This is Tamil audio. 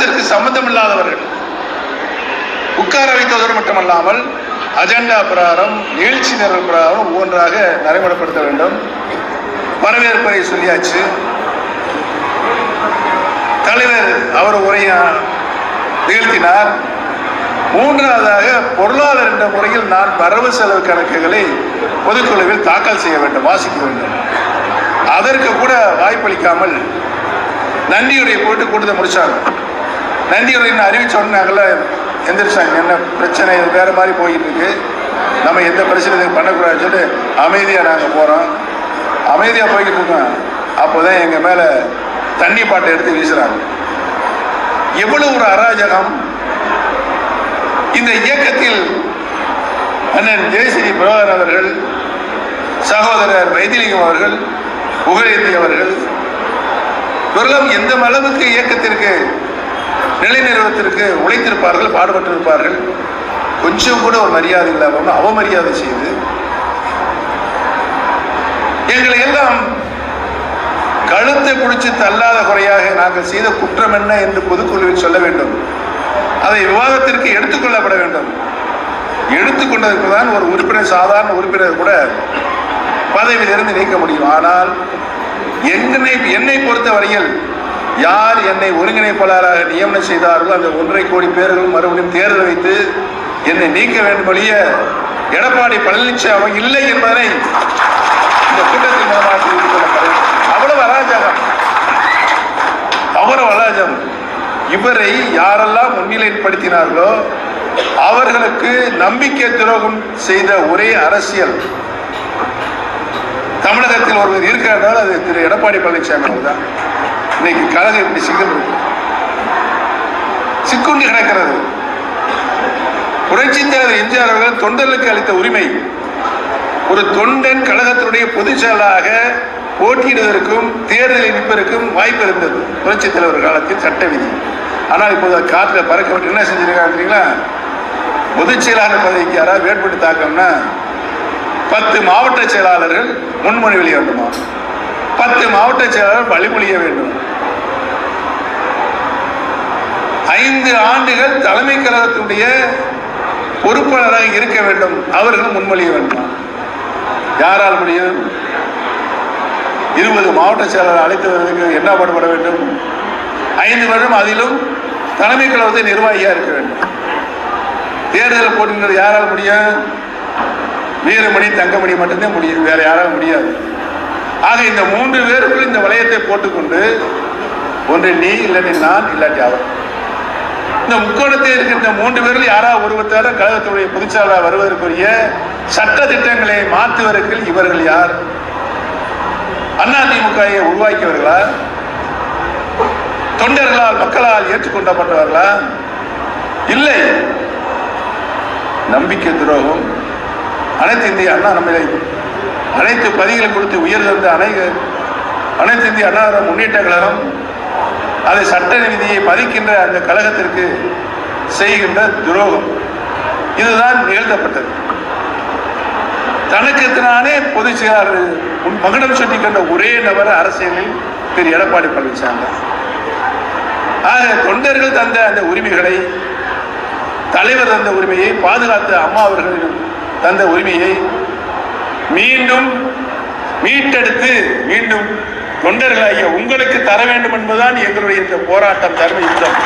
களத்திற்கு சம்பந்தம் இல்லாதவர்கள் உட்கார வைத்ததோடு மட்டுமல்லாமல் அஜெண்டா பிரகாரம் நிகழ்ச்சி நிரல் பிரகாரம் ஒவ்வொன்றாக நடைமுறைப்படுத்த வேண்டும். வரவேற்பை சொல்லியாச்சு. தலைவர் அவர் உரையை நிகழ்த்தினார். மூன்றாவதாக பொருளாதார என்ற முறையில் நான் வரவு செலவு கணக்குகளை பொதுக்குழுவில் தாக்கல் செய்ய வேண்டும் வாசிக்க வேண்டும். அதற்கு கூட வாய்ப்பளிக்காமல் நன்றியுரை போட்டு கூட்டத்தை முடிச்சாங்க. நன்றியுரைன்னு அறிவிச்ச அறிவிச்சோன்னு நாங்களாம் எந்திரிச்சாங்க. என்ன பிரச்சனை இது வேறு மாதிரி போயிட்டு இருக்கு நம்ம எந்த பிரச்சனையும் பண்ணக்கூடாதுன்னு சொல்லி அமைதியாக நாங்கள் போகிறோம் அமைதியாக போய்கிட்டு இருக்கோம். அப்போதான் எங்கள் மேலே தண்ணி பாட்டை எடுத்து வீசுகிறாங்க எவ்வளவு ஒரு அராஜகம். இந்த இயக்கத்தில் அண்ணன் ஜெயஸ்ரீ பிரபாகர் அவர்கள் சகோதரர் வைத்திலிங்கம் அவர்கள் புகழேந்தி அவர்கள் இவர்களும் எந்த அளவுக்கு இயக்கத்திற்கு நிலைநிறுவத்திற்கு உழைத்திருப்பார்கள் பாடுபட்டிருப்பார்கள். கொஞ்சம் கூட ஒரு மரியாதை இல்லாமல் அவமரியாதை செய்து எங்களை எல்லாம் கழுத்தை பிடிச்சு தள்ளாத குறையாக நாங்கள் செய்த குற்றம் என்ன என்று பொதுக்குழுவில் சொல்ல வேண்டும். அதை விவாதத்திற்கு எடுத்துக்கொள்ளப்பட வேண்டும். எடுத்துக்கொண்டதற்கு தான் ஒரு உறுப்பினர் சாதாரண உறுப்பினர் கூட பதவியிலிருந்து நீக்க முடியும். ஆனால் என்னை என்னை பொறுத்த வரையில் யார் என்னை ஒருங்கிணைப்பாளராக நியமனம் செய்தார்களோ அந்த ஒன்றரை கோடி பேர்கள் மறுபடியும் தேர்தல் வைத்து என்னை நீக்க வேண்டும் ஒழிய எடப்பாடி பழனிசாமி இல்லை என்பதனை இந்த கூட்டத்தின் மூலமாக தெரிவித்துக் கொள்ளப்படுகிறது அவ்வளவு அராஜகம். அவ்வளவு அராஜகம். இவரை யாரெல்லாம் முன்னிலைப்படுத்தினார்களோ அவர்களுக்கு நம்பிக்கை துரோகம் செய்த ஒரே அரசியல். தமிழகத்தில் ஒருவர் இருக்கிறார் அது திரு எடப்பாடி பழனிசாமி அவர்கள் தான் இன்னைக்கு கழகம் இப்படி சிக்கல் சிக்குண்டி கிடக்கிறது. புரட்சி தலைவர் எம்ஜிஆர் அவர்கள் தொண்டர்களுக்கு அளித்த உரிமை. ஒரு தொண்டன் கழகத்தினுடைய பொதுச் செயலாக போட்டியிடுவதற்கும் தேர்தலில் நிற்பதற்கும் வாய்ப்பு இருந்தது. புரட்சி தலைவர் காலத்தில் சட்ட விதி. ஆனால் இப்போது காற்றில் பறக்க விட்டு என்ன செஞ்சிருக்காங்க தெரியுங்களா? பொதுச் செயலாளர் பதவிக்கு யாராவது வேட்புட்டு தாக்கம்னா பத்து மாவட்ட செயலாளர்கள் முன்மொழிய வேண்டுமா. பத்து மாவட்ட செயலாளர் வழிமொழிய வேண்டும். ஐந்து ஆண்டுகள் தலைமை கழகத்தினுடைய பொறுப்பாளராக இருக்க வேண்டும். அவர்கள் முன்மொழிய வேண்டும். யாரால் முடியும்? இருபது மாவட்ட செயலர் அழைத்ததற்கு என்ன பாடுபட வேண்டும்? ஐந்து வருடம் அதிலும் தலைமை கழகத்தை நிர்வாகியாக இருக்க வேண்டும். தேர்தல் போட்டியினர் யாரால் முடியும்? வீரமணி தங்கமணி மட்டும்தான் முடியும். வேற யாராலும் முடியாது. ஆக இந்த மூன்று பேருக்குள் இந்த வளையத்தை போட்டுக்கொண்டு ஒன்று நீ இல்லாட்டி நான் இல்லாட்டி அவர். இந்த முக்கோணத்தில் இருக்கின்ற மூன்று பேரில் யாராவது ஒருவர் கழகத்துடைய பொதுச்சாளராக வருவதற்குரிய சட்ட திட்டங்களை மாற்றுவதற்கு இவர்கள் யார்? அதிமுகவை உருவாக்கியவர்களா? தொண்டர்களால் மக்களால் ஏற்றுக்கொண்டப்பட்டவர்களா? இல்லை. நம்பிக்கை துரோகம். அனைத்து இந்திய அண்ணா நம்மளை அனைத்து பதிகளை கொடுத்து உயர் தந்த அனைத்து அனைத்து இந்திய அண்ணா முன்னேற்ற கழகம் அதை சட்ட நீதியை மதிக்கின்ற அந்த கழகத்திற்கு செய்கின்ற துரோகம். இதுதான் நிகழ்த்தப்பட்டது. தனக்கு பொதுச் செயலாளர் உன் மகுடம் கண்ட ஒரே நபர் அரசியலில் திரு. எடப்பாடி பழனிசாமி. ஆக தொண்டர்கள் தந்த அந்த உரிமைகளை தலைவர் தந்த உரிமையை பாதுகாத்த அம்மா அவர்கள் தந்த உரிமையை மீண்டும் மீட்டெடுத்து மீண்டும் தொண்டர்களாகிய உங்களுக்கு தர வேண்டும் என்பதுதான் எங்களுடைய இந்த போராட்டம் தர்ம யுத்தம்.